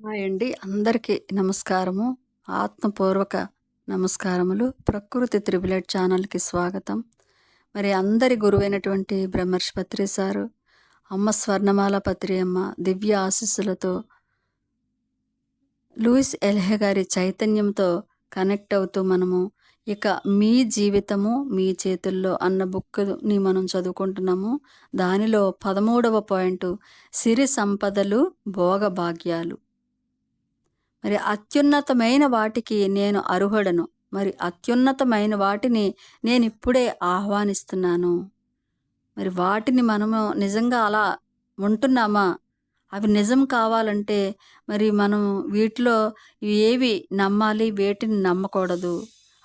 Hi అండి. అందరికీ నమస్కారము. ఆత్మపూర్వక నమస్కారములు. ప్రకృతి త్రిబులెట్ ఛానల్కి స్వాగతం. మరి అందరి గురువైనటువంటి బ్రహ్మర్షి పత్రి సారు అమ్మ స్వర్ణమాల పత్రి అమ్మ దివ్య ఆశీస్సులతో లూయిస్ ఎల్హె గారి చైతన్యంతో కనెక్ట్ అవుతూ మనము ఇక మీ జీవితము మీ చేతుల్లో అన్న బుక్ని మనం చదువుకుంటున్నాము. దానిలో పదమూడవ పాయింట్ సిరి సంపదలు భోగ భాగ్యాలు మరి అత్యున్నతమైన వాటికి నేను అర్హుడను. మరి అత్యున్నతమైన వాటిని నేను ఇప్పుడే ఆహ్వానిస్తున్నాను. మరి వాటిని మనము నిజంగా అలా ఉంటున్నామా? అవి నిజం కావాలంటే మరి మనం వీటిలో ఏవి నమ్మాలి వేటిని నమ్మకూడదు.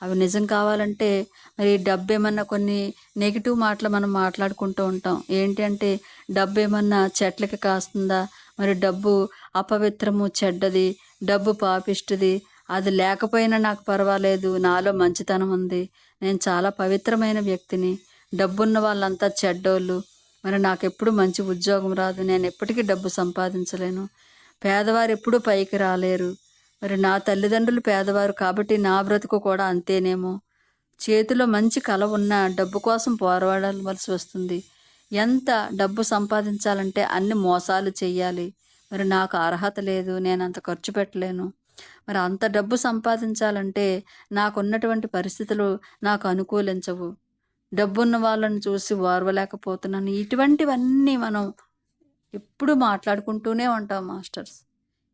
అవి నిజం కావాలంటే మరి డబ్బు ఏమన్నా కొన్ని నెగిటివ్ మాటలు మనం మాట్లాడుకుంటూ ఉంటాం. ఏంటి అంటే డబ్బు ఏమన్నా చెట్లకి కాస్తుందా? మరి డబ్బు అపవిత్రము చెడ్డది డబ్బు పాపిష్టిది. అది లేకపోయినా నాకు పర్వాలేదు. నాలో మంచితనం ఉంది. నేను చాలా పవిత్రమైన వ్యక్తిని. డబ్బున్న వాళ్ళంతా చెడ్డోళ్ళు. మరి నాకు ఎప్పుడు మంచి ఉద్యోగం రాదు. నేను ఎప్పటికీ డబ్బు సంపాదించలేను. పేదవారు ఎప్పుడూ పైకి రాలేరు. మరి నా తల్లిదండ్రులు పేదవారు కాబట్టి నా బ్రతుకు కూడా అంతేనేమో. చేతిలో మంచి కళ ఉన్న డబ్బు కోసం పోరాడవలసి వస్తుంది. ఎంత డబ్బు సంపాదించాలంటే అన్ని మోసాలు చెయ్యాలి. మరి నాకు అర్హత లేదు నేను అంత ఖర్చు పెట్టలేను. మరి అంత డబ్బు సంపాదించాలంటే నాకున్నటువంటి పరిస్థితులు నాకు అనుకూలించవు. డబ్బున్న వాళ్ళని చూసి ఓర్వలేకపోతున్నాను ఇటువంటివన్నీ మనం ఎప్పుడు మాట్లాడుకుంటూనే ఉంటాం మాస్టర్స్.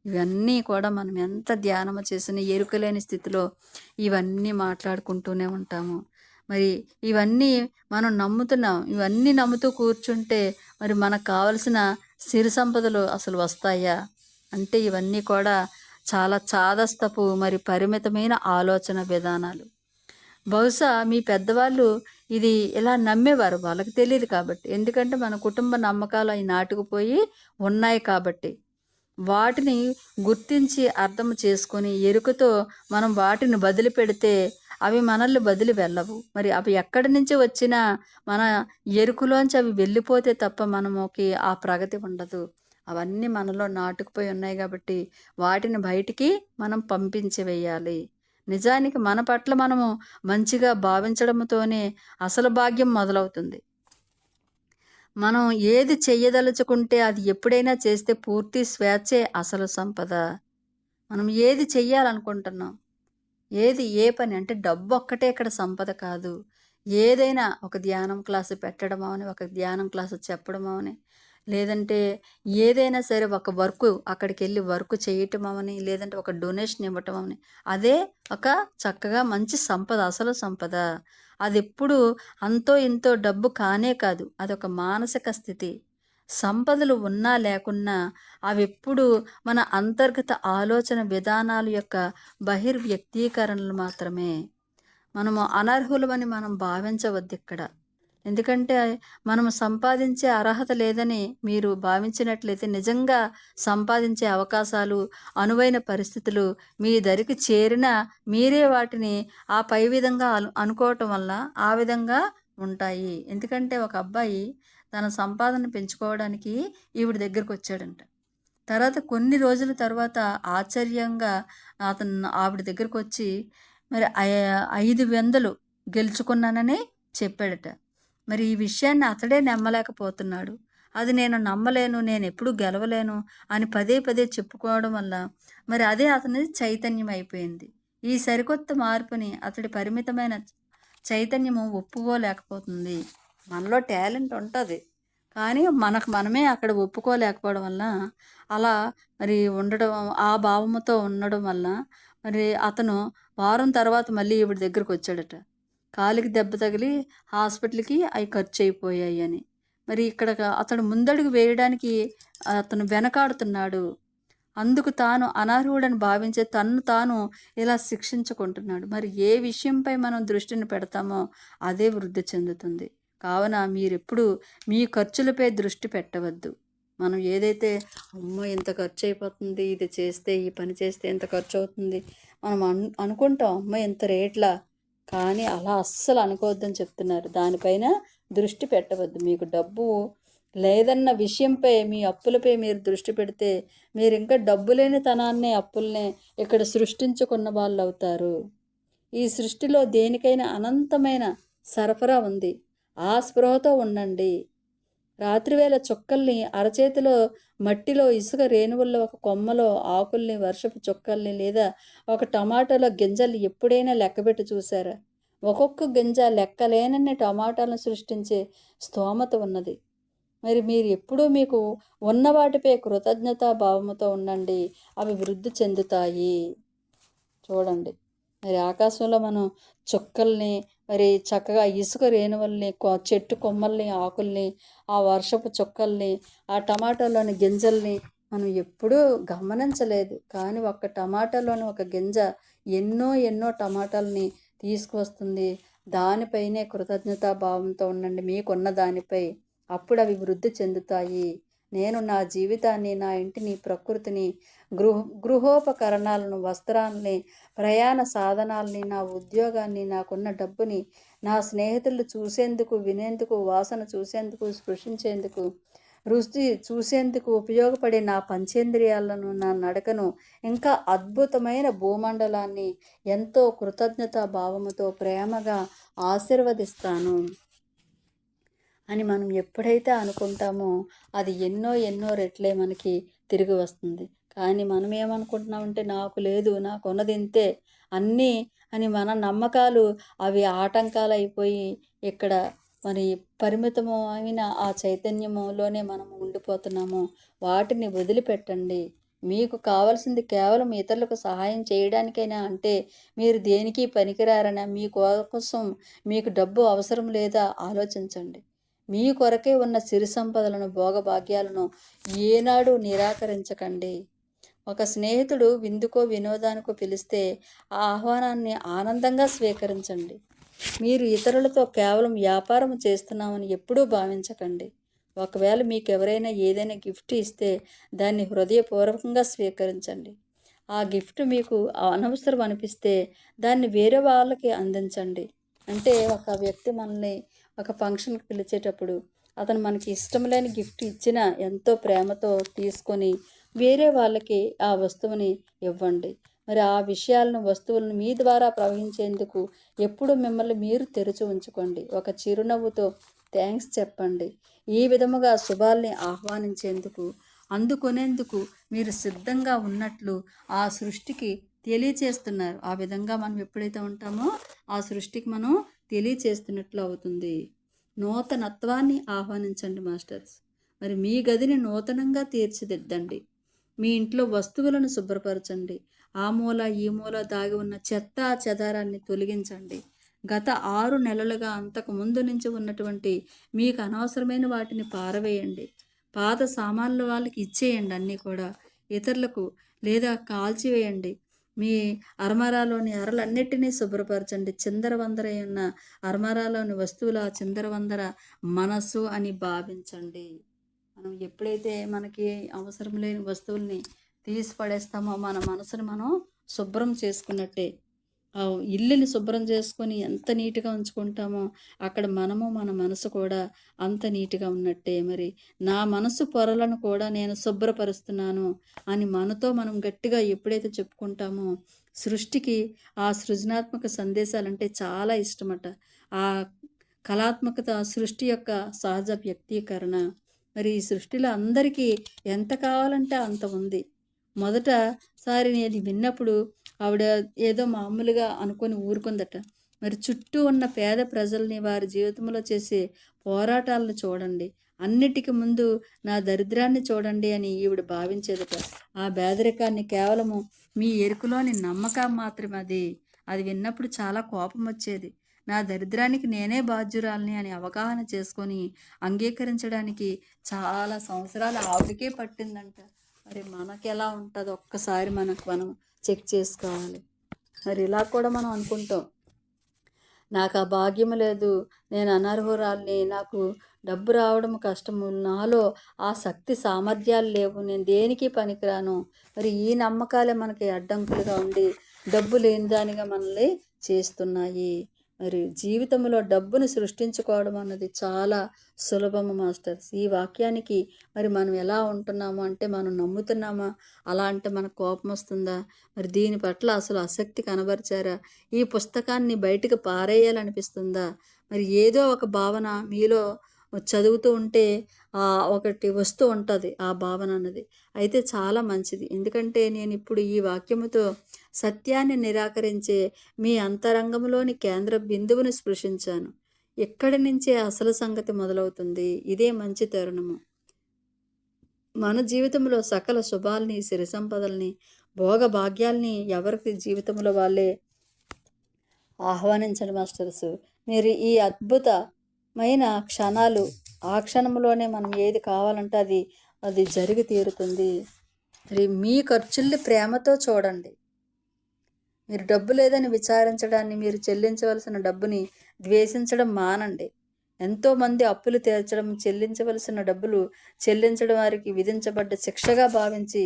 ఇవన్నీ కూడా మనం ఎంత ధ్యానం చేసిన ఎరుకలేని స్థితిలో ఇవన్నీ మాట్లాడుకుంటూనే ఉంటాము. మరి ఇవన్నీ మనం నమ్ముతున్నాం. ఇవన్నీ నమ్ముతూ కూర్చుంటే మరి మనకు కావలసిన సిరి సంపదలు అసలు వస్తాయా? అంటే ఇవన్నీ కూడా చాలా చాదస్తపు మరి పరిమితమైన ఆలోచన విధానాలు. బహుశా మీ పెద్దవాళ్ళు ఇది ఇలా నమ్మేవారు. వాళ్ళకి తెలియదు కాబట్టి. ఎందుకంటే మన కుటుంబ నమ్మకాలు అవి నాటుకుపోయి ఉన్నాయి కాబట్టి. వాటిని గుర్తించి అర్థం చేసుకొని ఎరుకతో మనం వాటిని వదిలిపెడితే అవి మనల్ని వదిలి వెళ్ళవు. మరి అవి ఎక్కడి నుంచి వచ్చినా మన ఎరుకులోంచి అవి వెళ్ళిపోతే తప్ప మనముకి ఆ ప్రగతి ఉండదు. అవన్నీ మనలో నాటుకుపోయి ఉన్నాయి కాబట్టి వాటిని బయటికి మనం పంపించి వేయాలి నిజానికి మన పట్ల మనము మంచిగా భావించడంతోనే అసలు భాగ్యం మొదలవుతుంది. మనం ఏది చెయ్యదలుచుకుంటే అది ఎప్పుడైనా చేస్తే పూర్తి స్వేచ్ఛే అసలు సంపద. మనం ఏది చెయ్యాలనుకుంటున్నాం? ఏది ఏ పని? అంటే డబ్బు ఒక్కటే ఇక్కడ సంపద కాదు. ఏదైనా ఒక ధ్యానం క్లాసు పెట్టడమో అని ఒక ధ్యానం క్లాసు చెప్పడమో అని లేదంటే ఏదైనా సరే ఒక వర్క్ అక్కడికి వెళ్ళి వర్క్ చేయటం అవని లేదంటే ఒక డొనేషన్ ఇవ్వటం అవని అదే ఒక చక్కగా మంచి సంపద అసలు సంపద. అది ఎప్పుడు అంతో ఇంతో డబ్బు కానే కాదు. అదొక మానసిక స్థితి. సంపదలు ఉన్నా లేకున్నా అవెప్పుడు మన అంతర్గత ఆలోచన విధానాల యొక్క బహిర్వ్యక్తీకరణలు మాత్రమే. మనము అనర్హులమని మనం భావించవద్దు ఇక్కడ. ఎందుకంటే మనము సంపాదించే అర్హత లేదని మీరు భావించినట్లయితే నిజంగా సంపాదించే అవకాశాలు అనువైన పరిస్థితులు మీ దరికి చేరిన మీరే వాటిని ఆ పై విధంగా అను అనుకోవటం వల్ల ఆ విధంగా ఉంటాయి. ఎందుకంటే ఒక అబ్బాయి తన సంపాదన పెంచుకోవడానికి ఈవిడ దగ్గరకు వచ్చాడంట తర్వాత కొన్ని రోజుల తర్వాత ఆశ్చర్యంగా అతను ఆవిడ దగ్గరకు వచ్చి మరి ఐదు వందలు గెలుచుకున్నానని చెప్పాడట. మరి ఈ విషయాన్ని అతడే నమ్మలేకపోతున్నాడు. అది నేను నమ్మలేను నేను ఎప్పుడు గెలవలేను అని పదే పదే చెప్పుకోవడం వల్ల మరి అదే అతని చైతన్యం అయిపోయింది ఈ సరికొత్త మార్పుని అతడి పరిమితమైన చైతన్యము ఒప్పుకోలేకపోతుంది. మనలో టాలెంట్ ఉంటుంది. కానీ మనకు మనమే అక్కడ ఒప్పుకోలేకపోవడం వల్ల అలా మరి ఉండడం ఆ భావముతో ఉండడం వల్ల మరి అతను వారం తర్వాత మళ్ళీ ఈవిడ దగ్గరకు వచ్చాడట. కాలికి దెబ్బ తగిలి హాస్పిటల్కి అవి ఖర్చు అయిపోయాయి అని. మరి ఇక్కడ అతడు ముందడుగు వేయడానికి అతను వెనకాడుతున్నాడు. అందుకు తాను అనర్హుడని భావించే తన్ను తాను ఇలా శిక్షించుకుంటున్నాడు. మరి ఏ విషయంపై మనం దృష్టిని పెడతామో అదే వృద్ధి చెందుతుంది. కావున మీరెప్పుడు మీ ఖర్చులపై దృష్టి పెట్టవద్దు. మనం ఏదైతే అమ్మ ఇంత ఖర్చు అయిపోతుంది ఇది చేస్తే ఈ పని చేస్తే ఎంత ఖర్చు అవుతుంది మనం అను అనుకుంటాం అమ్మ ఇంత రేట్లా? కానీ అలా అస్సలు అనుకోవద్దని చెప్తున్నారు. దానిపైన దృష్టి పెట్టవద్దు. మీకు డబ్బు లేదన్న విషయంపై మీ అప్పులపై మీరు దృష్టి పెడితే మీరు ఇంకా డబ్బు లేని తనాన్నే అప్పుల్నే ఇక్కడ సృష్టించుకున్న వాళ్ళు అవుతారు ఈ సృష్టిలో దేనికైనా అనంతమైన సరఫరా ఉంది. ఆ స్పృహతో ఉండండి. రాత్రివేళ చుక్కల్ని అరచేతిలో మట్టిలో ఇసుక రేణువుల్లో ఒక కొమ్మలో ఆకుల్ని వర్షపు చుక్కల్ని లేదా ఒక టమాటాలో గింజల్ని ఎప్పుడైనా లెక్కబెట్టి చూసారా ఒక్కొక్క గింజ లెక్కలేనన్ని టమాటాలను సృష్టించే స్తోమత ఉన్నది. మరి మీరు ఎప్పుడూ మీకు ఉన్న వాటిపై కృతజ్ఞతా భావముతో ఉండండి. అవి వృద్ధి చెందుతాయి. చూడండి. మరి ఆకాశంలో మనం చుక్కల్ని మరి చక్కగా ఇసుక రేణువుల్ని చెట్టు కొమ్మల్ని ఆకుల్ని ఆ వర్షపు చుక్కల్ని ఆ టమాటాలోని గింజల్ని మనం ఎప్పుడూ గమనించలేదు. కానీ ఒక్క టమాటాలోని ఒక గింజ ఎన్నో ఎన్నో టమాటాలని తీసుకువస్తుంది. దానిపైనే కృతజ్ఞతా భావంతో ఉండండి. మీకున్న దానిపై అప్పుడు అవి వృద్ధి చెందుతాయి. నేను నా జీవితాన్ని నా ఇంటిని ప్రకృతిని గృహ గృహోపకరణాలను వస్త్రాలని ప్రయాణ సాధనాల్ని నా ఉద్యోగాన్ని నాకున్న డబ్బుని నా స్నేహితులు చూసేందుకు వినేందుకు వాసన చూసేందుకు స్పృశించేందుకు రుచి చూసేందుకు ఉపయోగపడే నా పంచేంద్రియాలను నా నడకను ఇంకా అద్భుతమైన భూమండలాన్ని ఎంతో కృతజ్ఞతా భావముతో ప్రేమగా ఆశీర్వదిస్తాను. అని మనం ఎప్పుడైతే అనుకుంటామో అది ఎన్నో ఎన్నో రెట్లే మనకి తిరిగి వస్తుంది. కానీ మనం ఏమనుకుంటున్నామంటే నాకు లేదు నాకు ఉన్నది ఇంతే అన్నీ అని మన నమ్మకాలు అవి ఆటంకాలు అయిపోయి ఇక్కడ మరి పరిమితము అయిన ఆ చైతన్యములోనే మనం ఉండిపోతున్నాము. వాటిని వదిలిపెట్టండి. మీకు కావాల్సింది కేవలం ఇతరులకు సహాయం చేయడానికైనా అంటే మీరు దేనికి పనికిరారనా మీ కోసం మీకు డబ్బు అవసరం లేదా ఆలోచించండి. మీ కొరకే ఉన్న సిరి సంపదలను భోగభాగ్యాలను ఏనాడు నిరాకరించకండి. ఒక స్నేహితుడు విందుకో వినోదానికో పిలిస్తే ఆ ఆహ్వానాన్ని ఆనందంగా స్వీకరించండి. మీరు ఇతరులతో కేవలం వ్యాపారం చేస్తున్నామని ఎప్పుడూ భావించకండి. ఒకవేళ మీకు ఎవరైనా ఏదైనా గిఫ్ట్ ఇస్తే దాన్ని హృదయపూర్వకంగా స్వీకరించండి. ఆ గిఫ్ట్ మీకు అనవసరం అనిపిస్తే దాన్ని వేరే వాళ్ళకి అందించండి. అంటే ఒక వ్యక్తి మనల్ని ఒక ఫంక్షన్కి పిలిచేటప్పుడు అతను మనకి ఇష్టం లేని గిఫ్ట్ ఇచ్చినా ఎంతో ప్రేమతో తీసుకొని వేరే వాళ్ళకి ఆ వస్తువుని ఇవ్వండి. మరి ఆ విషయాలను వస్తువులను మీ ద్వారా ప్రవహించేందుకు ఎప్పుడు మిమ్మల్ని మీరు తెరిచి ఉంచుకోండి. ఒక చిరునవ్వుతో థ్యాంక్స్ చెప్పండి. ఈ విధముగా శుభాల్ని ఆహ్వానించేందుకు అందుకునేందుకు మీరు సిద్ధంగా ఉన్నట్లు ఆ సృష్టికి తెలియచేస్తున్నారు. ఆ విధంగా మనం ఎప్పుడైతే ఉంటామో ఆ సృష్టికి మనం తెలియచేస్తున్నట్లు అవుతుంది. నూతనత్వాన్ని ఆహ్వానించండి మాస్టర్స్. మరి మీ గదిని నూతనంగా తీర్చిదిద్దండి. మీ ఇంట్లో వస్తువులను శుభ్రపరచండి. ఆ మూల ఈ మూల దాగి ఉన్న చెత్త చెదారాన్ని తొలగించండి. గత ఆరు నెలలుగా అంతకు ముందు నుంచి ఉన్నటువంటి మీకు అనవసరమైన వాటిని పారవేయండి. పాత సామాన్ల వాళ్ళకి ఇచ్చేయండి అన్నీ కూడా. ఇతరులకు లేదా కాల్చివేయండి. మీ అర్మరాలోని అరలన్నిటినీ శుభ్రపరచండి. చిందరవందర ఉన్న అర్మరాలోని వస్తువులు ఆ చిందరవందర మనస్సు అని భావించండి. మనం ఎప్పుడైతే మనకి అవసరం లేని వస్తువుల్ని తీసి పడేస్తామో మన మనసుని మనం శుభ్రం చేసుకున్నట్టే ఇల్లుని శుభ్రం చేసుకొని ఎంత నీట్గా ఉంచుకుంటామో అక్కడ మనము మన మనసు కూడా అంత నీట్గా ఉన్నట్టే. మరి నా మనసు పొరలను కూడా నేను శుభ్రపరుస్తున్నాను అని మనతో మనం గట్టిగా ఎప్పుడైతే చెప్పుకుంటామో సృష్టికి ఆ సృజనాత్మక సందేశాలంటే చాలా ఇష్టమట. ఆ కళాత్మకత సృష్టి యొక్క సహజ వ్యక్తీకరణ. మరి ఈ సృష్టిలో అందరికీ ఎంత కావాలంటే అంత ఉంది. మొదటసారి నేను విన్నప్పుడు ఆవిడ ఏదో మామూలుగా అనుకొని ఊరుకుందట. మరి చుట్టూ ఉన్న పేద ప్రజల్ని వారి జీవితంలో చేసే పోరాటాలను చూడండి. అన్నిటికి ముందు నా దరిద్రాన్ని చూడండి అని ఈవిడ భావించేదట. ఆ పేదరికాన్ని కేవలము మీ ఎరుకులోని నమ్మకం మాత్రమే అది. అది విన్నప్పుడు చాలా కోపం వచ్చేది. నా దరిద్రానికి నేనే బాధ్యురాలని అని అవగాహన చేసుకొని అంగీకరించడానికి చాలా సంవత్సరాలు ఆవిడకే పట్టిందంట. మరి మనకి ఎలా ఉంటుందో? ఒక్కసారి మనకు మనం చెక్ చేసుకోవాలి. మరి ఇలా కూడా మనం అనుకుంటాం. నాకు ఆ భాగ్యం లేదు. నేను అనర్హురాల్ని. నాకు డబ్బు రావడం కష్టము. నాలో ఆ శక్తి సామర్థ్యాలు లేవు. నేను దేనికి పనికిరాను? మరి ఈ నమ్మకాలే మనకి అడ్డంకులుగా ఉండి డబ్బు లేని దానిగా మనల్ని చేస్తున్నాయి. మరి జీవితంలో డబ్బును సృష్టించుకోవడం అన్నది చాలా సులభము మాస్టర్స్. ఈ వాక్యానికి మరి మనం ఎలా ఉంటున్నాము అంటే మనం నమ్ముతున్నామా? అలా అంటే మనకు కోపం వస్తుందా? మరి దీని పట్ల అసలు ఆసక్తి కనబరిచారా? ఈ పుస్తకాన్ని బయటకు పారేయాలనిపిస్తుందా? మరి ఏదో ఒక భావన మీలో చదువుతూ ఉంటే ఆ, ఒకటి వస్తూ ఉంటుంది ఆ భావన అన్నది. అయితే చాలా మంచిది. ఎందుకంటే నేను ఇప్పుడు ఈ వాక్యముతో సత్యాన్ని నిరాకరించే మీ అంతరంగంలోని కేంద్ర బిందువును స్పృశించాను. ఎక్కడి నుంచే అసలు సంగతి మొదలవుతుంది? ఇదే మంచి తరుణము. మన జీవితంలో సకల శుభాల్ని సిరి సంపదల్ని ఎవరికి జీవితంలో వాళ్ళే ఆహ్వానించండి మాస్టర్స్. మీరు ఈ అద్భుతమైన క్షణాలు ఆ క్షణంలోనే మనం ఏది కావాలంటే అది అది జరిగి తీరుతుంది. మరి మీ ఖర్చుల్ని ప్రేమతో చూడండి. మీరు డబ్బు లేదని విచారించడాన్ని మీరు చెల్లించవలసిన డబ్బుని ద్వేషించడం మానండి. ఎంతోమంది అప్పులు తీర్చడం చెల్లించవలసిన డబ్బులు చెల్లించడం వారికి విధించబడ్డ శిక్షగా భావించి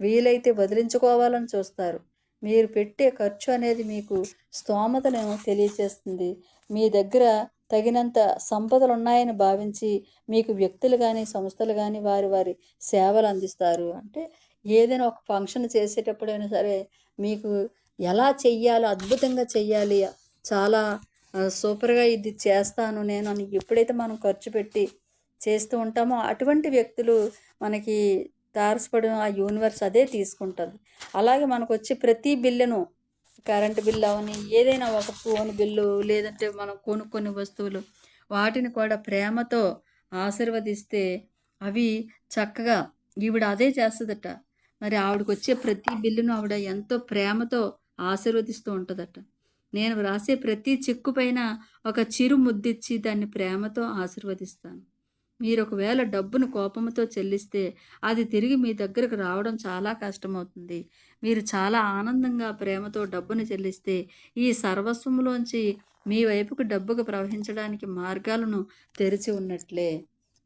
వీలైతే వదిలించుకోవాలని చూస్తారు. మీరు పెట్టే ఖర్చు అనేది మీకు స్తోమతను తెలియచేస్తుంది. మీ దగ్గర తగినంత సంపదలు ఉన్నాయని భావించి మీకు వ్యక్తులు కానీ సంస్థలు కానీ వారి వారి సేవలు అందిస్తారు. అంటే ఏదైనా ఒక ఫంక్షన్ చేసేటప్పుడైనా సరే మీకు ఎలా చెయ్యాలో అద్భుతంగా చెయ్యాలి. చాలా సూపర్గా ఇది చేస్తాను నేను అని ఎప్పుడైతే మనం ఖర్చు పెట్టి చేస్తూ ఉంటామో అటువంటి వ్యక్తులు మనకి తారసపడిన ఆ యూనివర్స్ అదే తీసుకుంటుంది. అలాగే మనకు వచ్చే ప్రతి బిల్లును కరెంటు బిల్లు అవని ఏదైనా ఒక ఫోన్ బిల్లు లేదంటే మనం కొనుక్కొని వస్తువులు వాటిని కూడా ప్రేమతో ఆశీర్వదిస్తే అవి చక్కగా ఈవిడ అదే చేస్తుందట. మరి ఆవిడకి వచ్చే ప్రతి బిల్లును ఆవిడ ఎంతో ప్రేమతో ఆశీర్వదిస్తూ ఉంటుందట. నేను వ్రాసే ప్రతి చెక్కు పైన ఒక చిరు ముద్దిచ్చి దాన్ని ప్రేమతో ఆశీర్వదిస్తాను. మీరు ఒకవేళ డబ్బును కోపంతో చెల్లిస్తే అది తిరిగి మీ దగ్గరకు రావడం చాలా కష్టమవుతుంది. మీరు చాలా ఆనందంగా ప్రేమతో డబ్బును చెల్లిస్తే ఈ సర్వస్వంలోంచి మీ వైపుకు డబ్బుకు ప్రవహించడానికి మార్గాలను తెరిచి ఉన్నట్లే.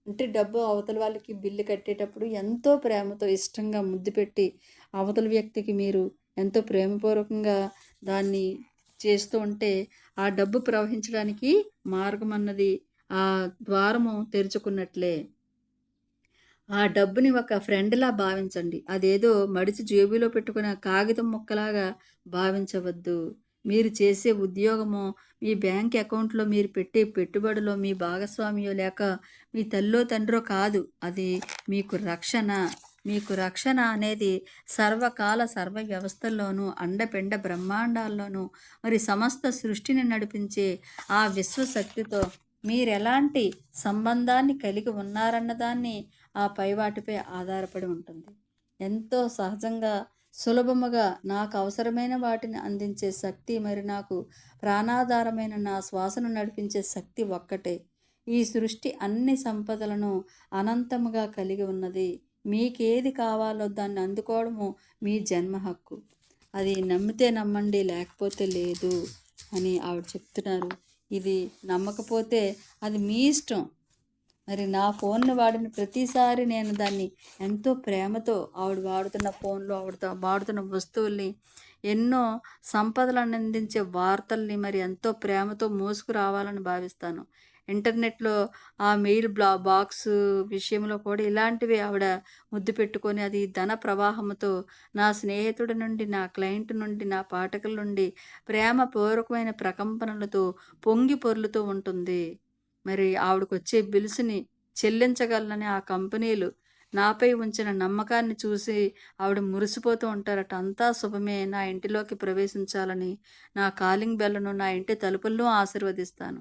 అంటే డబ్బు అవతల వాళ్ళకి బిల్లు కట్టేటప్పుడు ఎంతో ప్రేమతో ఇష్టంగా ముద్దు పెట్టి అవతల వ్యక్తికి మీరు ఎంతో ప్రేమపూర్వకంగా దాన్ని చేస్తూ ఉంటే ఆ డబ్బు ప్రవహించడానికి మార్గం అన్నది ఆ ద్వారము తెరుచుకున్నట్లే. ఆ డబ్బుని ఒక ఫ్రెండ్లా భావించండి. అదేదో మడిచి జేబులో పెట్టుకున్న కాగితం ముక్కలాగా భావించవద్దు. మీరు చేసే ఉద్యోగమో మీ బ్యాంక్ అకౌంట్లో మీరు పెట్టే పెట్టుబడిలో మీ భాగస్వామియో లేక మీ తల్లో తండ్రో కాదు. అది మీకు రక్షణ. మీకు రక్షణ అనేది సర్వకాల సర్వ వ్యవస్థల్లోనూ అండపిండ బ్రహ్మాండాల్లోనూ మరి సమస్త సృష్టిని నడిపించే ఆ విశ్వశక్తితో మీరెలాంటి సంబంధాన్ని కలిగి ఉన్నారన్న దాన్ని ఆ పైవాటిపై ఆధారపడి ఉంటుంది. ఎంతో సహజంగా సులభముగా నాకు అవసరమైన వాటిని అందించే శక్తి మరి నాకు ప్రాణాధారమైన నా శ్వాసను నడిపించే శక్తి ఒక్కటే. ఈ సృష్టి అన్ని సంపదలను అనంతముగా కలిగి ఉన్నది. మీకేది కావాలో దాన్ని అందుకోవడము మీ జన్మ హక్కు. అది నమ్మితే నమ్మండి లేకపోతే లేదు అని ఆవిడ చెప్తున్నారు. ఇది నమ్మకపోతే అది మీ ఇష్టం. మరి నా ఫోన్ను వాడిన ప్రతిసారి నేను దాన్ని ఎంతో ప్రేమతో ఆవిడ వాడుతున్న ఫోన్లో ఆవిడ వాడుతున్న వస్తువుల్ని ఎన్నో సంపదలను అందించే వార్తల్ని మరి ఎంతో ప్రేమతో మోసుకురావాలని భావిస్తాను. ఇంటర్నెట్లో ఆ మెయిల్ బ్లా బాక్స్ విషయంలో కూడా ఇలాంటివి ఆవిడ ముద్దు పెట్టుకొని అది ధన ప్రవాహంతో నా స్నేహితుడి నుండి నా క్లయింట్ నుండి నా పాఠకుల నుండి ప్రేమపూర్వకమైన ప్రకంపనలతో పొంగి పొర్లుతూ ఉంటుంది. మరి ఆవిడకు వచ్చే బిల్స్ని చెల్లించగలనని ఆ కంపెనీలు నాపై ఉంచిన నమ్మకాన్ని చూసి ఆవిడ మురిసిపోతూ ఉంటారట. అంతా శుభమే. నా ఇంటిలోకి ప్రవేశించాలని నా కాలింగ్ బెల్లను నా ఇంటి తలుపుల్లో ఆశీర్వదిస్తాను.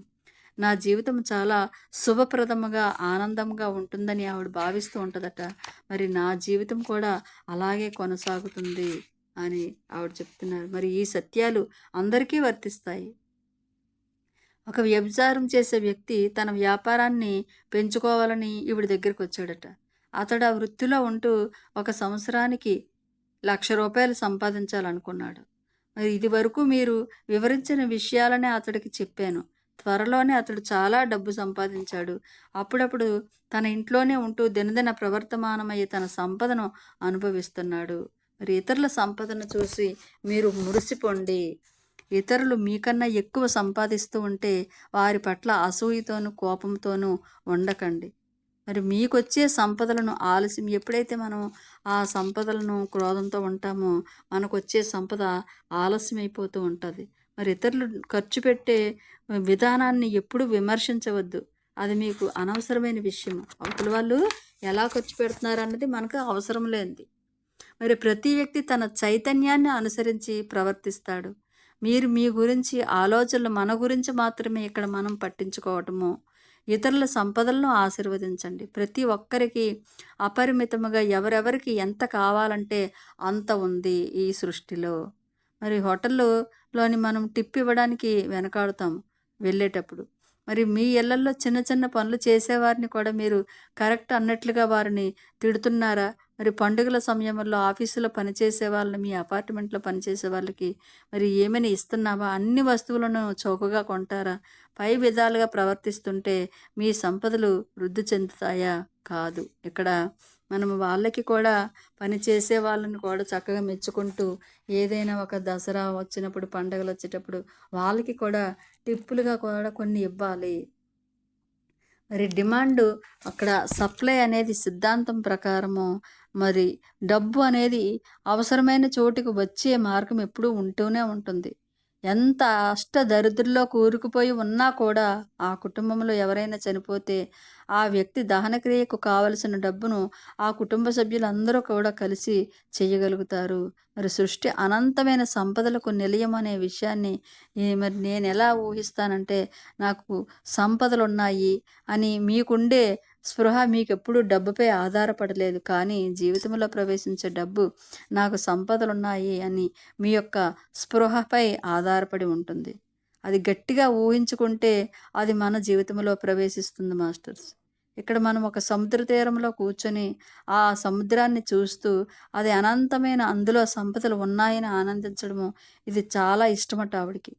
నా జీవితం చాలా శుభప్రదముగా ఆనందంగా ఉంటుందని ఆవిడ భావిస్తూ ఉంటుందట. మరి నా జీవితం కూడా అలాగే కొనసాగుతుంది అని ఆవిడ చెప్తున్నారు. మరి ఈ సత్యాలు అందరికీ వర్తిస్తాయి. ఒక వ్యభిచారం చేసే వ్యక్తి తన వ్యాపారాన్ని పెంచుకోవాలని ఈవిడ దగ్గరికి వచ్చాడట. అతడు ఆ వృత్తిలో ఉంటూ ఒక సంవత్సరానికి లక్ష రూపాయలు సంపాదించాలనుకున్నాడు. మరి ఇది వరకు మీరు వివరించిన విషయాలనే అతడికి చెప్పాను. త్వరలోనే అతడు చాలా డబ్బు సంపాదించాడు. అప్పుడప్పుడు తన ఇంట్లోనే ఉంటూ దినదిన ప్రవర్తమానమయ్యే తన సంపదను అనుభవిస్తున్నాడు. మరి ఇతరుల సంపదను చూసి మీరు మురిసిపోండి. ఇతరులు మీకన్నా ఎక్కువ సంపాదిస్తూ ఉంటే వారి పట్ల అసూయతోనూ కోపంతోనూ ఉండకండి. మరి మీకొచ్చే సంపదలను ఆలస్యం ఎప్పుడైతే మనం ఆ సంపదలను క్రోధంతో ఉంటామో మనకొచ్చే సంపద ఆలస్యం అయిపోతూ ఉంటుంది. మరి ఇతరులు ఖర్చు పెట్టే విధానాన్ని ఎప్పుడు విమర్శించవద్దు. అది మీకు అనవసరమైన విషయం అవతల వాళ్ళు ఎలా ఖర్చు పెడుతున్నారు అన్నది మనకు అవసరం లేనిది. మరి ప్రతి వ్యక్తి తన చైతన్యాన్ని అనుసరించి ప్రవర్తిస్తాడు. మీరు మీ గురించి ఆలోచనలు మన గురించి మాత్రమే ఇక్కడ మనం పట్టించుకోవటము. ఇతరుల సంపదలను ఆశీర్వదించండి. ప్రతి ఒక్కరికి అపరిమితముగా ఎవరెవరికి ఎంత కావాలంటే అంత ఉంది ఈ సృష్టిలో. మరి హోటల్లోని మనం టిప్ ఇవ్వడానికి వెనకాడుతాం వెళ్ళేటప్పుడు. మరి మీ ఇళ్ళల్లో చిన్న చిన్న పనులు చేసేవారిని కూడా మీరు కరెక్ట్ అన్నట్లుగా వారిని తిడుతున్నారా? మరి పండుగల సమయంలో ఆఫీసులో పనిచేసే వాళ్ళని మీ అపార్ట్మెంట్లో పనిచేసే వాళ్ళకి మరి ఏమైనా ఇస్తున్నావా? అన్ని వస్తువులను చౌకగా కొంటారా? పై విధాలుగా ప్రవర్తిస్తుంటే మీ సంపదలు వృద్ధి చెందుతాయా? కాదు. ఇక్కడ మనం వాళ్ళకి కూడా పని చేసే వాళ్ళని కూడా చక్కగా మెచ్చుకుంటూ ఏదైనా ఒక దసరా వచ్చినప్పుడు పండగలు వచ్చేటప్పుడు వాళ్ళకి కూడా టిప్పులుగా కూడా కొన్ని ఇవ్వాలి. మరి డిమాండ్ అక్కడ సప్లై అనేది సిద్ధాంతం ప్రకారము మరి డబ్బు అనేది అవసరమైన చోటుకు వచ్చే మార్గం ఎప్పుడూ ఉంటూనే ఉంటుంది. ఎంత అష్ట దరిద్రలో కూరుకుపోయి ఉన్నా కూడా ఆ కుటుంబంలో ఎవరైనా చనిపోతే ఆ వ్యక్తి దహనక్రియకు కావలసిన డబ్బును ఆ కుటుంబ సభ్యులందరూ కూడా కలిసి చేయగలుగుతారు. మరి సృష్టి అనంతమైన సంపదలకు నిలయం అనే విషయాన్ని మరి నేను ఎలా ఊహిస్తానంటే నాకు సంపదలు ఉన్నాయి అని మీకుండే స్పృహ మీకెప్పుడు డబ్బుపై ఆధారపడలేదు. కానీ జీవితంలో ప్రవేశించే డబ్బు నాకు సంపదలు ఉన్నాయి అని మీ యొక్క స్పృహపై ఆధారపడి ఉంటుంది. అది గట్టిగా ఊహించుకుంటే అది మన జీవితంలో ప్రవేశిస్తుంది మాస్టర్స్. ఇక్కడ మనం ఒక సముద్ర తీరంలో కూర్చొని ఆ సముద్రాన్ని చూస్తూ అది అనంతమైన అందులో సంపదలు ఉన్నాయని ఆనందించడము ఇది చాలా ఇష్టమట ఆవిడికి.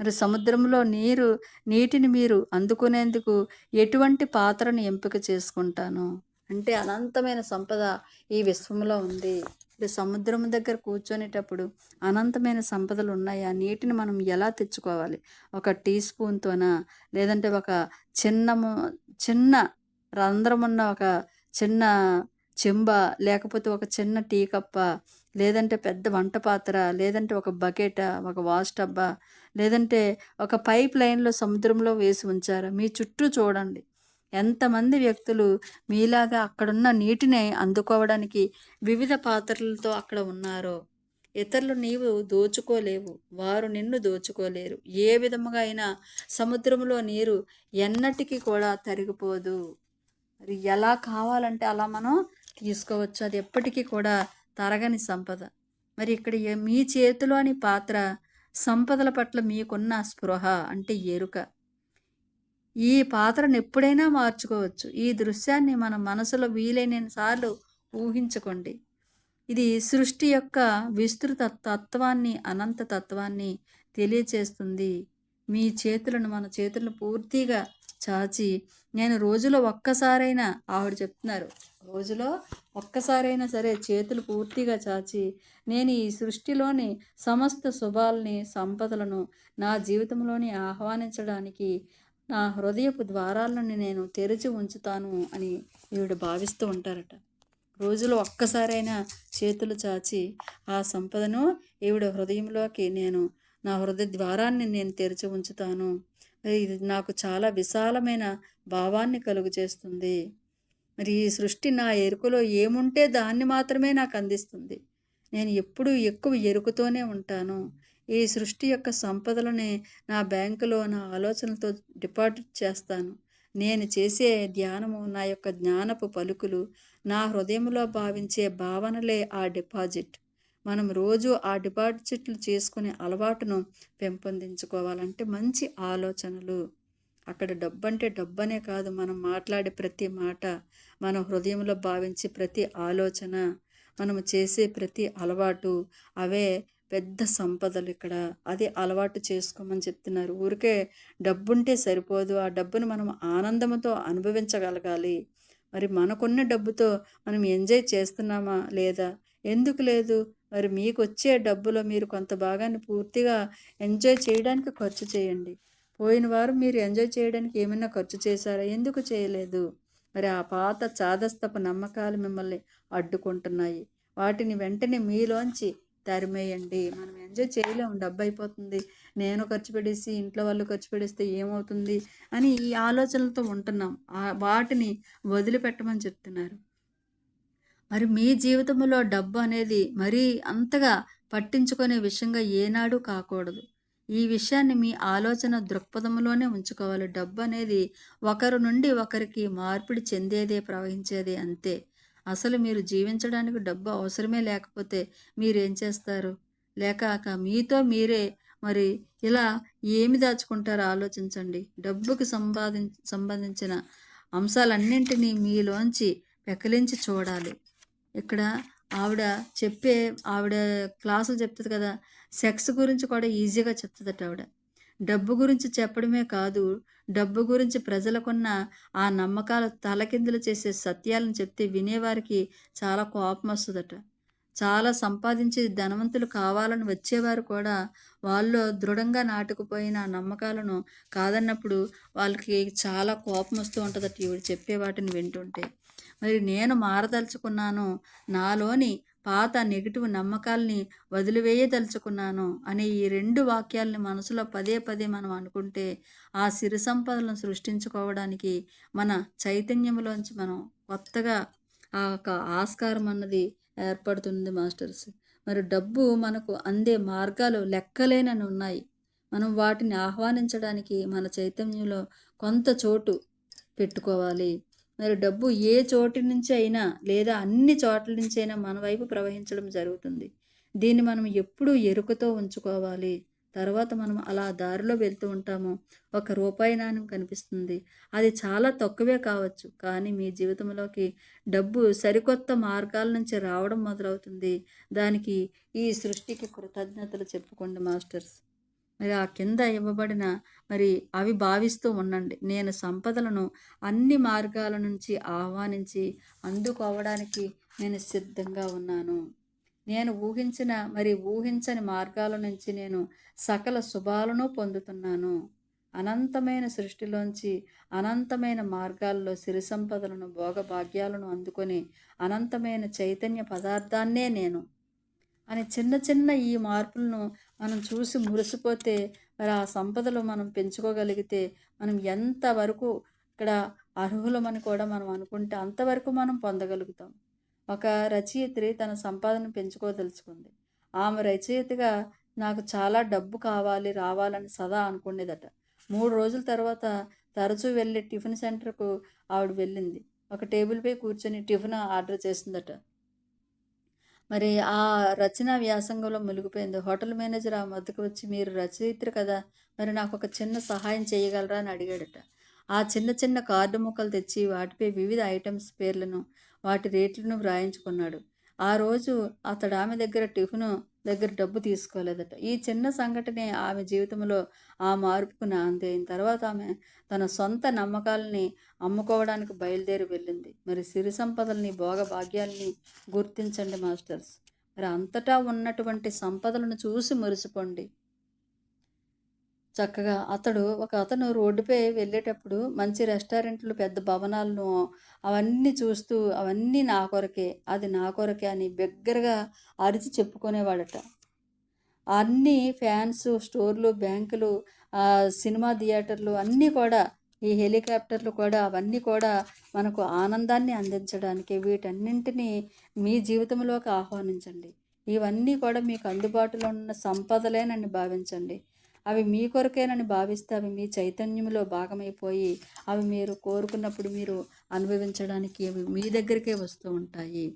మరి సముద్రంలో నీరు నీటిని మీరు అందుకునేందుకు ఎటువంటి పాత్రను ఎంపిక చేసుకుంటాను? అంటే అనంతమైన సంపద ఈ విశ్వంలో ఉంది. ఇప్పుడు సముద్రం దగ్గర కూర్చొనేటప్పుడు అనంతమైన సంపదలు ఉన్నాయి? ఆ నీటిని మనం ఎలా తెచ్చుకోవాలి? ఒక టీ స్పూన్తోనా లేదంటే ఒక చిన్న చిన్న రంధ్రం ఉన్న ఒక చిన్న చెంబ లేకపోతే ఒక చిన్న టీ కప్ప లేదంటే పెద్ద వంట పాత్ర లేదంటే ఒక బకెట ఒక వాష్ టబ్బా లేదంటే ఒక పైప్ లైన్లో సముద్రంలో వేసి ఉంచారు? మీ చుట్టూ చూడండి. ఎంతమంది వ్యక్తులు మీలాగా అక్కడున్న నీటిని అందుకోవడానికి వివిధ పాత్రలతో అక్కడ ఉన్నారో. ఇతరులు నీవు దోచుకోలేవు. వారు నిన్ను దోచుకోలేరు. ఏ విధముగా అయినా సముద్రంలో నీరు ఎన్నటికీ కూడా తరిగిపోదు. మరి ఎలా కావాలంటే అలా మనం తీసుకోవచ్చు. అది ఎప్పటికీ కూడా తరగని సంపద. మరి ఇక్కడ మీ చేతిలోని పాత్ర సంపదల పట్ల మీకున్న స్పృహ అంటే ఎరుక. ఈ పాత్రను ఎప్పుడైనా మార్చుకోవచ్చు. ఈ దృశ్యాన్ని మన మనసులో వీలైన సార్లు ఊహించుకోండి. ఇది సృష్టి యొక్క విస్తృత తత్వాన్ని అనంత తత్వాన్ని తెలియచేస్తుంది. మీ చేతులను మన చేతులను పూర్తిగా చాచి నేను రోజులో ఒక్కసారైనా ఆవిడ చెప్తున్నారు రోజులో ఒక్కసారైనా సరే చేతులు పూర్తిగా చాచి నేను ఈ సృష్టిలోని సమస్త శుభాలని సంపదలను నా జీవితంలోని ఆహ్వానించడానికి నా హృదయపు ద్వారాలను నేను తెరిచి ఉంచుతాను అని ఈవిడ భావిస్తూ ఉంటారట. రోజులో ఒక్కసారైనా చేతులు చాచి ఆ సంపదను ఈవిడ హృదయంలోకి నేను నా హృదయ ద్వారాన్ని నేను తెరిచి ఉంచుతాను. ఇది నాకు చాలా విశాలమైన భావాన్ని కలుగు చేస్తుంది మరి ఈ సృష్టి నా ఎరుకలో ఏముంటే దాన్ని మాత్రమే నాకు అందిస్తుంది. నేను ఎప్పుడూ ఎక్కువ ఎరుకుతోనే ఉంటాను. ఈ సృష్టి యొక్క సంపదలని నా బ్యాంకులో నా ఆలోచనలతో డిపాజిట్ చేస్తాను. నేను చేసే ధ్యానము నా యొక్క జ్ఞానపు పలుకులు నా హృదయంలో భావించే భావనలే ఆ డిపాజిట్. మనం రోజు ఆ డిపాజిట్లు చేసుకునే అలవాటును పెంపొందించుకోవాలంటే మంచి ఆలోచనలు. అక్కడ డబ్బు అంటే డబ్బనే కాదు. మనం మాట్లాడే ప్రతి మాట మన హృదయంలో భావించే ప్రతి ఆలోచన మనము చేసే ప్రతి అలవాటు అవే పెద్ద సంపదలు ఇక్కడ. అది అలవాటు చేసుకోమని చెప్తున్నారు. ఊరికే డబ్బుంటే సరిపోదు. ఆ డబ్బును మనం ఆనందంతో అనుభవించగలగాలి. మరి మనకున్న డబ్బుతో మనం ఎంజాయ్ చేస్తున్నామా లేదా? ఎందుకు లేదు? మరి మీకు వచ్చే డబ్బులో మీరు కొంత భాగాన్ని పూర్తిగా ఎంజాయ్ చేయడానికి ఖర్చు చేయండి. పోయిన వారు మీరు ఎంజాయ్ చేయడానికి ఏమైనా ఖర్చు చేశారా? ఎందుకు చేయలేదు? మరి ఆ పాత చాదస్తపు నమ్మకాలు మిమ్మల్ని అడ్డుకుంటున్నాయి. వాటిని వెంటనే మీలోంచి తరిమేయండి. మనం ఎంజాయ్ చేయలేము. డబ్బు అయిపోతుంది. నేను ఖర్చు పెడేసి ఇంట్లో వాళ్ళు ఖర్చు పెడిస్తే ఏమవుతుంది? అని ఈ ఆలోచనలతో ఉంటున్నాం. వాటిని వదిలిపెట్టమని చెప్తున్నారు. మరి మీ జీవితంలో డబ్బు అనేది మరీ అంతగా పట్టించుకునే విషయంగా ఏనాడు కాకూడదు. ఈ విషయాన్ని మీ ఆలోచన దృక్పథంలోనే ఉంచుకోవాలి. డబ్బు అనేది ఒకరి నుండి ఒకరికి మార్పిడి చెందేదే ప్రవహించేదే అంతే. అసలు మీరు జీవించడానికి డబ్బు అవసరమే లేకపోతే మీరేం చేస్తారు? లేక మీతో మీరే మరి ఇలా ఏమి దాచుకుంటారో ఆలోచించండి. డబ్బుకి సంపాదిం సంబంధించిన అంశాలన్నింటినీ మీలోంచి పెకలించి చూడాలి. ఇక్కడ ఆవిడ చెప్పే ఆవిడ క్లాసులు చెప్తుంది కదా సెక్స్ గురించి కూడా ఈజీగా చెప్తుందట ఆవిడ. డబ్బు గురించి చెప్పడమే కాదు డబ్బు గురించి ప్రజలకున్న ఆ నమ్మకాలు తలకిందులు చేసే సత్యాలను చెప్తే వినేవారికి చాలా కోపం వస్తుందట చాలా సంపాదించి ధనవంతులు కావాలని వచ్చేవారు కూడా వాళ్ళు దృఢంగా నాటుకుపోయిన నమ్మకాలను కాదన్నప్పుడు వాళ్ళకి చాలా కోపం వస్తూ ఉంటుందట ఇవి చెప్పే వాటిని వింటుంటే. మరి నేను మారదలుచుకున్నాను నాలోని పాత నెగిటివ్ నమ్మకాల్ని వదిలివేయదలుచుకున్నాను అనే ఈ రెండు వాక్యాలని మనసులో పదే పదే మనం అనుకుంటే ఆ సిరి సంపదలను సృష్టించుకోవడానికి మన చైతన్యంలోంచి మనం కొత్తగా ఆ యొక్క ఆస్కారం అన్నది ఏర్పడుతుంది మాస్టర్స్. మరి డబ్బు మనకు అందే మార్గాలు లెక్కలేనని ఉన్నాయి. మనం వాటిని ఆహ్వానించడానికి మన చైతన్యంలో కొంత చోటు పెట్టుకోవాలి. మరి డబ్బు ఏ చోటు నుంచి అయినా లేదా అన్ని చోట్ల నుంచి అయినా మన వైపు ప్రవహించడం జరుగుతుంది. దీన్ని మనం ఎప్పుడూ ఎరుకతో ఉంచుకోవాలి. తర్వాత మనం అలా దారిలో వెళ్తూ ఉంటాము. ఒక రూపాయి నాణ్యం కనిపిస్తుంది. అది చాలా తక్కువే కావచ్చు. కానీ మీ జీవితంలోకి డబ్బు సరికొత్త మార్గాల నుంచి రావడం మొదలవుతుంది. దానికి ఈ సృష్టికి కృతజ్ఞతలు చెప్పుకోండి మాస్టర్స్. మరి ఆ కింద ఇవ్వబడిన మరి అవి భావిస్తూ ఉండండి. నేను సంపదలను అన్ని మార్గాల నుంచి ఆహ్వానించి అందుకోవడానికి నేను సిద్ధంగా ఉన్నాను. నేను ఊహించిన మరి ఊహించని మార్గాల నుంచి నేను సకల శుభాలను పొందుతున్నాను. అనంతమైన సృష్టిలోంచి అనంతమైన మార్గాల్లో సిరి సంపదలను భోగభాగ్యాలను అందుకొని అనంతమైన చైతన్య పదార్థాన్నే నేను అని చిన్న చిన్న ఈ మార్పులను మనం చూసి మురిసిపోతే మరి ఆ సంపదలు మనం పెంచుకోగలిగితే మనం ఎంతవరకు ఇక్కడ అర్హులమని కూడా మనం అనుకుంటే అంతవరకు మనం పొందగలుగుతాం. ఒక రచయిత్రి తన సంపాదన పెంచుకోదలుచుకుంది. ఆమె రచయితగా నాకు చాలా డబ్బు కావాలి రావాలని సదా అనుకునేదట. మూడు రోజుల తర్వాత తరచూ వెళ్ళే టిఫిన్ సెంటర్కు ఆవిడ వెళ్ళింది. ఒక టేబుల్పై కూర్చొని టిఫిన్ ఆర్డర్ చేసిందట. మరి ఆ రచన వ్యాసంగంలో మునిగిపోయింది. హోటల్ మేనేజర్ ఆ వద్దకు వచ్చి మీరు రచయిత్రి కదా మరి నాకు ఒక చిన్న సహాయం చేయగలరా? అని అడిగాడట. ఆ చిన్న చిన్న కార్డు ముక్కలు తెచ్చి వాటిపై వివిధ ఐటమ్స్ పేర్లను వాటి రేట్లను వ్రాయించుకున్నాడు. ఆ రోజు అతడు ఆమె దగ్గర టిఫిను దగ్గర డబ్బు తీసుకోలేదట. ఈ చిన్న సంఘటనే ఆమె జీవితంలో ఆ మార్పుకు నాంది అయిన తర్వాత ఆమె తన సొంత నమ్మకాలని అమ్ముకోవడానికి బయలుదేరి వెళ్ళింది. మరి సిరి సంపదల్ని భోగభాగ్యాల్ని గుర్తించండి మాస్టర్స్. మరి అంతటా ఉన్నటువంటి సంపదలను చూసి మురిసిపోండి చక్కగా అతడు ఒక అతను రోడ్డుపై వెళ్ళేటప్పుడు మంచి రెస్టారెంట్లు పెద్ద భవనాలను అవన్నీ చూస్తూ అవన్నీ నా కొరకే అది నా కొరకే అని బిగ్గరగా అరిచి చెప్పుకునేవాడట. అన్ని ఫ్యాన్స్ స్టోర్లు బ్యాంకులు సినిమా థియేటర్లు అన్నీ కూడా ఈ హెలికాప్టర్లు కూడా అవన్నీ కూడా మనకు ఆనందాన్ని అందించడానికి వీటన్నింటినీ మీ జీవితంలోకి ఆహ్వానించండి. ఇవన్నీ కూడా మీకు అందుబాటులో ఉన్న సంపదలేనని భావించండి. అవి మీ కొరకేనని భావిస్తే అవి మీ చైతన్యంలో భాగమైపోయి అవి మీరు కోరుకున్నప్పుడు మీరు అనుభవించడానికి అవి మీ దగ్గరికే వస్తూ ఉంటాయి.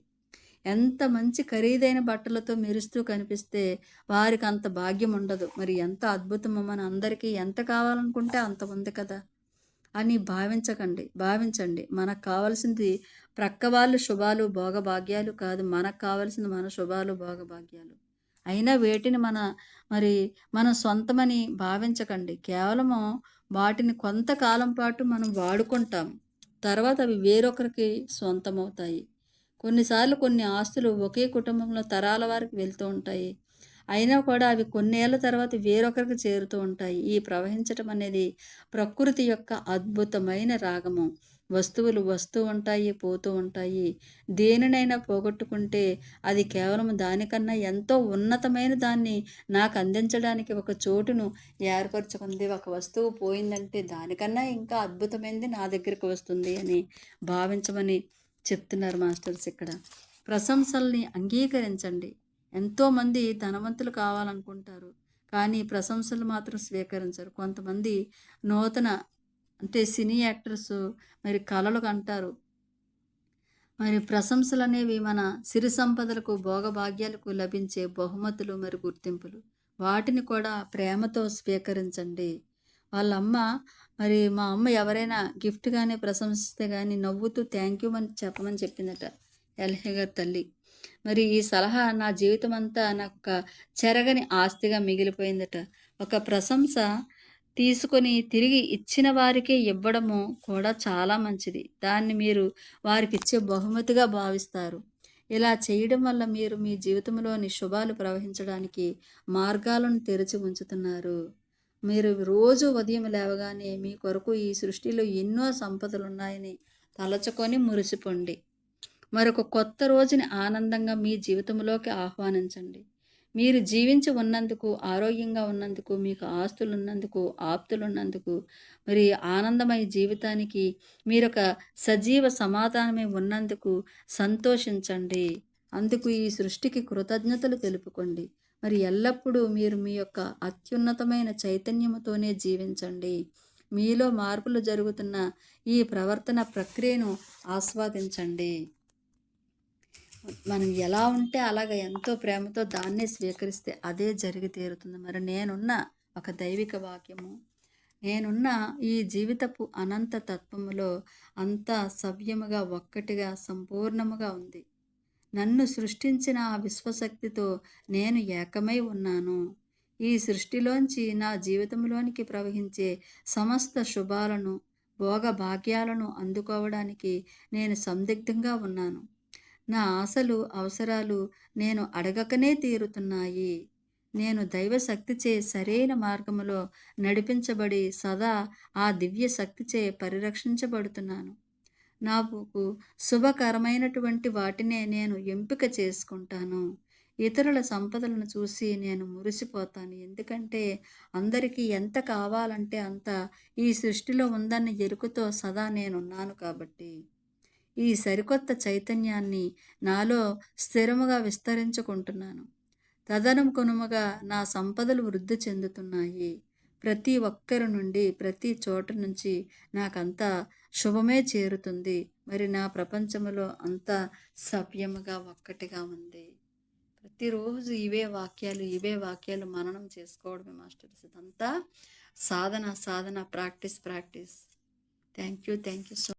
ఎంత మంచి ఖరీదైన బట్టలతో మెరుస్తూ కనిపిస్తే వారికి అంత భాగ్యం ఉండదు. మరి ఎంత అద్భుతమో మన అందరికీ ఎంత కావాలనుకుంటే అంత ఉంది కదా? అని భావించకండి. భావించండి. మనకు కావాల్సింది ప్రక్క వాళ్ళు శుభాలు భోగభాగ్యాలు కాదు. మనకు కావాల్సింది మన శుభాలు భోగభాగ్యాలు. అయినా వేటిని మన మరి మన సొంతమని భావించకండి. కేవలము వాటిని కొంతకాలం పాటు మనం వాడుకుంటాం. తర్వాత అవి వేరొకరికి సొంతమవుతాయి. కొన్నిసార్లు కొన్ని ఆస్తులు ఒకే కుటుంబంలో తరాల వారికి వెళ్తూ ఉంటాయి. అయినా కూడా అవి కొన్నేళ్ళ తర్వాత వేరొకరికి చేరుతూ ఉంటాయి. ఈ ప్రవహించటం అనేది ప్రకృతి యొక్క అద్భుతమైన రాగము. వస్తువులు వస్తూ ఉంటాయి పోతూ ఉంటాయి. దేనినైనా పోగొట్టుకుంటే అది కేవలం దానికన్నా ఎంతో ఉన్నతమైన దాన్ని నాకు అందించడానికి ఒక చోటును ఏర్పరచుకుంది. ఒక వస్తువు పోయిందంటే దానికన్నా ఇంకా అద్భుతమైనది నా దగ్గరికి వస్తుంది అని భావించమని చెప్తున్నారు మాస్టర్స్ ఇక్కడ. ప్రశంసల్ని అంగీకరించండి. ఎంతోమంది ధనవంతులు కావాలనుకుంటారు కానీ ప్రశంసలు మాత్రం స్వీకరించరు. కొంతమంది నూతన అంటే సినీ యాక్టర్స్ మరి కళలు కంటారు. మరి ప్రశంసలు అనేవి మన సిరి సంపదలకు భోగభాగ్యాలకు లభించే బహుమతులు మరి గుర్తింపులు. వాటిని కూడా ప్రేమతో స్వీకరించండి. వాళ్ళ అమ్మ మరి మా అమ్మ ఎవరైనా గిఫ్ట్ కానీ ప్రశంసిస్తే కానీ నవ్వుతూ థ్యాంక్ యూ అని చెప్పమని చెప్పిందట ఎల్హే గారి తల్లి. మరి ఈ సలహా నా జీవితం అంతా నాకు ఒక చెరగని ఆస్తిగా మిగిలిపోయిందట. ఒక ప్రశంస తీసుకొని తిరిగి ఇచ్చిన వారికే ఇవ్వడము కూడా చాలా మంచిది. దాన్ని మీరు వారికి ఇచ్చే బహుమతిగా భావిస్తారు. ఇలా చేయడం వల్ల మీరు మీ జీవితంలోని శుభాలు ప్రవహించడానికి మార్గాలను తెరిచి ఉంచుతున్నారు. మీరు రోజు ఉదయం లేవగానే మీ కొరకు ఈ సృష్టిలో ఎన్నో సంపదలు ఉన్నాయని తలచుకొని మురిసిపోండి. మరొక కొత్త రోజుని ఆనందంగా మీ జీవితంలోకి ఆహ్వానించండి. మీరు జీవించి ఉన్నందుకు ఆరోగ్యంగా ఉన్నందుకు మీకు ఆస్తులు ఉన్నందుకు ఆప్తులు ఉన్నందుకు మరి ఆనందమయ జీవితానికి మీరు ఒక సజీవ సమాధానమే ఉన్నందుకు సంతోషించండి. అందుకు ఈ సృష్టికి కృతజ్ఞతలు తెలుపుకోండి. మరి ఎల్లప్పుడూ మీరు మీ యొక్క అత్యున్నతమైన చైతన్యముతోనే జీవించండి. మీలో మార్పులు జరుగుతున్న ఈ ప్రవర్తన ప్రక్రియను ఆస్వాదించండి. మనం ఎలా ఉంటే అలాగ ఎంతో ప్రేమతో దాన్నే స్వీకరిస్తే అదే జరిగి తీరుతుంది. మరి నేనున్న ఒక దైవిక వాక్యము నేనున్న ఈ జీవితపు అనంత తత్వములో అంతా సవ్యముగా ఒక్కటిగా సంపూర్ణముగా ఉంది. నన్ను సృష్టించిన ఆ విశ్వశక్తితో నేను ఏకమై ఉన్నాను. ఈ సృష్టిలోంచి నా జీవితంలోనికి ప్రవహించే సమస్త శుభాలను భోగభాగ్యాలను అందుకోవడానికి నేను సందిగ్ధంగా ఉన్నాను. నా ఆశలు అవసరాలు నేను అడగకనే తీరుతున్నాయి. నేను దైవశక్తిచే సరైన మార్గములో నడిపించబడి సదా ఆ దివ్య శక్తిచే పరిరక్షించబడుతున్నాను. నాకు శుభకరమైనటువంటి వాటినే నేను ఎంపిక చేసుకుంటాను. ఇతరుల సంపదలను చూసి నేను మురిసిపోతాను. ఎందుకంటే అందరికీ ఎంత కావాలంటే అంత ఈ సృష్టిలో ఉందన్న ఎరుకుతో సదా నేనున్నాను కాబట్టి. ఈ సరికొత్త చైతన్యాన్ని నాలో స్థిరముగా విస్తరించుకుంటున్నాను. తదనుగుణముగా నా సంపదలు వృద్ధి చెందుతున్నాయి. ప్రతి ఒక్కరి నుండి ప్రతి చోట నుంచి నాకంతా శుభమే చేరుతుంది. మరి నా ప్రపంచంలో అంతా సవ్యముగా ఒక్కటిగా ఉంది. ప్రతిరోజు ఇవే వాక్యాలు ఇవే వాక్యాలు మననం చేసుకోవడమే మాస్టర్స్ ఇదంతా సాధన సాధన practice practice. Thank you thank you so